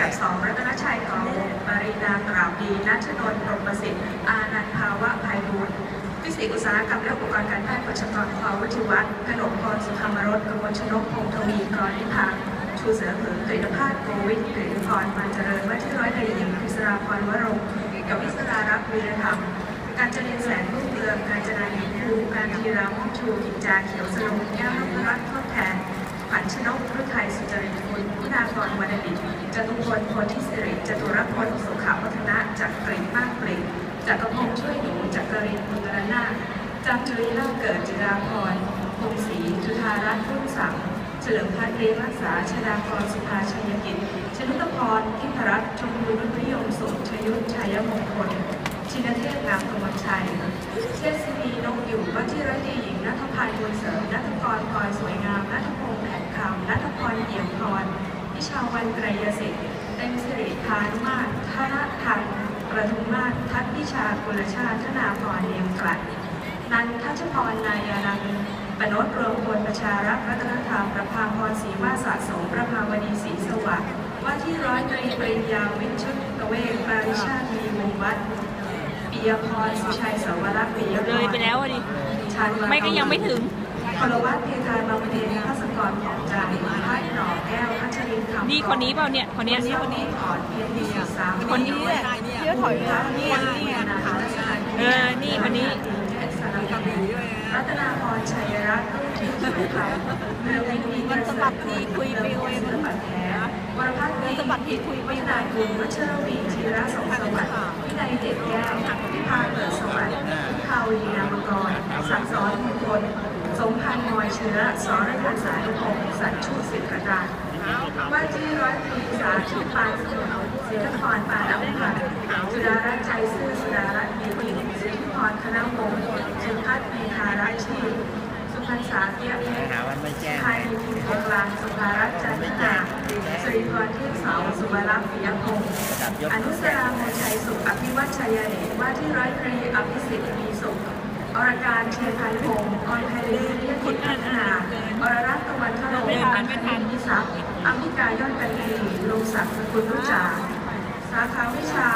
ดับสองรัตนชัยกอวงปรินาตราบดีนัชนนท์พรมประสิทธิ์ อานันทภาวะภัยบูลย์ฟิสิกส์อุตสาหกรรมและอุปกรณ์การแพทย์กชกรภาวุฒิวัฒน์ขนมพรสุธรรมรสกมลชนกพงทวีกรนิพาชูเสือหือกฤษภาสโกวิทกฤษพรมาเจริญวัชิร้อยตรีหญิงพิศราพรวรงค์กับวิศรารักษ์วีรธรรมการเจริญแสงรุ่งเรืองการจนาหินภูการทีราม้งชูกิจจาเขียวสลงแก้วนพรัตน์ทดแทนผันชนกรุไทยสุจริตคุณากรวรรณดิตจตุพลโพธิสิริจตุรพลสุขาวัฒนะจักรีมากปริจักรพงษ์ช่วยหนูจักรินมุกรนาจันจุรีล่าเกิดจิราพรพงศรีจุธารัตน์รุ่งสังเฉลิมพัฒน์เรียนรักษาชดากรสุภาชัยกิจชนุตพรทิพรัตน์ชมพูนุนิยมสุขชยุทธชัยมงคลชินเทพงามกมลชัยเชษ ชาวันไกรยสิทธิ์เต็มสิริพานุมาตรธนทันประทุมมาศทัศพิชากุลชาติธนาพรเนียมกลัดนันทัชพรนายานันปนดรวมพลประชารักรัตนธรรมประภาพรศรีวาสะสมประภาวดีศรีสวัสดิ์ว่าที่ร้อยตรีปริญญาวิชุตตเวชปาริชาติมีวงศ์วัดปิยพรสุชัยสวรักษ์ปิยพรเลยไปแล้วอะดิชาญวาไม่ก็ยังไม่ถึงพลวัตเพทานบำเพ็ญพัสกรของใจพัดหน่อแก้วพัชริ นี้คนนี้เปล่าเนี่ยคนเนี้ยคนนี้ถอดเพียรที่สุดสามคนนี้แหละเที่ยวถอยมาเนี่ยนี่นะคะเออนี่คนนี้กรัตนาพรชัยรัตน์รุ่งที่สุขค่ะเมืองในมีมันสะบัดทีคุยไปิวเองมันสะบัดแท้วรพัฒน์มีสะบัดทีคุยวินานกุลวัชรวีธีระสงสวัสดิ์วินัยเจ็ดแก้วพิพาเกิดสวัสดิ์พิภาวีนามกรสักสอนมงคลสมพันธ์มอยเชื้อสรรักษานุพงสัตว์ชูสิทธิ์กระดาษ ว่าที่ร้อยตรีสาธิตปานสมุทรศิลปรปานอภิพันธ์สุดารัตน์ใจซื่อสุดารัตน์มีพินสิทธิพรคณะวงศ์สุพัฒน์มีธารัชีสุพรรณสาเกียรติเพชรไทยมีพิมพ์กลางสุภารัตน์จันทนาสิริพรเทพเสาสุวรักษ์ปิยพงศ์อนุสราโมชัยสุขอภิวัชชัยเดชว่าที่ร้อยตรีอภิสิทธิ์มีสุขอรการเชียรพันพงศ์อรไพลินเรียกคุณพัฒนาอรรัตน์ตะวันทะโลไม่ทันไม่ทันนิสัก อัมพิกายอดกันทีลงศักดิ์สกุลรุจาสาขาวิชา